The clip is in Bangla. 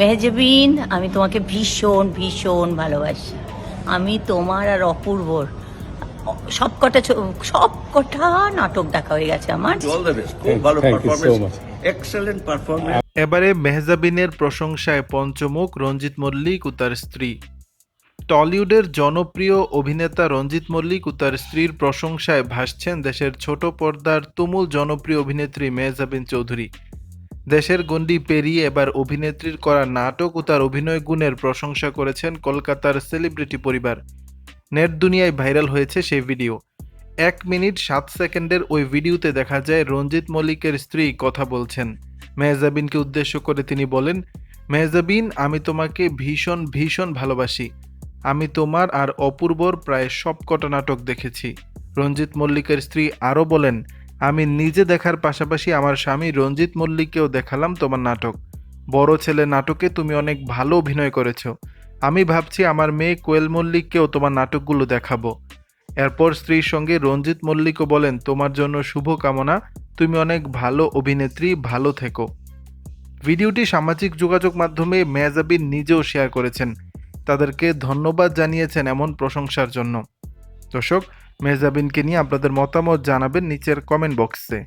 মেহজাবিন আমি তোমাকে ভীষণ ভীষণ ভালোবাসি। আমি তোমার আর অপূর্বর সব কটা সব কটা নাটক দেখা হয়ে গেছে আমার। ভালো. এক্সেলেন্ট পারফরমেন্স এবারে মেহজাবিনের প্রশংসায় পঞ্চমুখ রঞ্জিত মল্লিক ও তার স্ত্রী। টলিউডের জনপ্রিয় অভিনেতা রঞ্জিত মল্লিক ও তার স্ত্রীর প্রশংসায় ভাসছেন দেশের ছোট পর্দার তুমুল জনপ্রিয় অভিনেত্রী মেহজাবিন চৌধুরী। দেশের গণ্ডি পেরিয়ে এবার অভিনেত্রীর করা নাটক ও তার অভিনয় গুণের প্রশংসা করেছেন কলকাতার সেলিব্রিটি পরিবার। নেট দুনিয়ায় ভাইরাল হয়েছে সেই ভিডিও। এক মিনিট সাত সেকেন্ডের ওই ভিডিওতে দেখা যায় রঞ্জিত মল্লিকের স্ত্রী কথা বলছেন। মেহজাবিনকে উদ্দেশ্য করে তিনি বলেন, মেহজাবিন, আমি তোমাকে ভীষণ ভীষণ ভালোবাসি। আমি তোমার আর অপূর্বর প্রায় সবকটা নাটক দেখেছি। রঞ্জিত মল্লিকের স্ত্রী আরও বলেন আমি নিজে দেখার পাশাপাশি আমার স্বামী রঞ্জিত মল্লিককেও দেখালাম তোমার নাটক। বড় ছেলে নাটকে তুমি অনেক ভালো অভিনয় করেছ। আমি ভাবছি আমার মেয়ে কোয়েল মল্লিককেও তোমার নাটকগুলো দেখাবো। এরপর স্ত্রীর সঙ্গে রঞ্জিত মল্লিকও বলেন, তোমার জন্য শুভ কামনা তুমি অনেক ভালো অভিনেত্রী, ভালো থেকো। ভিডিওটি সামাজিক যোগাযোগ মাধ্যমে মেয়াজাবিন নিজেও শেয়ার করেছেন। তাদেরকে ধন্যবাদ জানিয়েছেন এমন প্রশংসার জন্য। দর্শক মেহজাবিনকে নিয়ে আপনাদের মতামত জানাবেন নিচের কমেন্ট বক্সে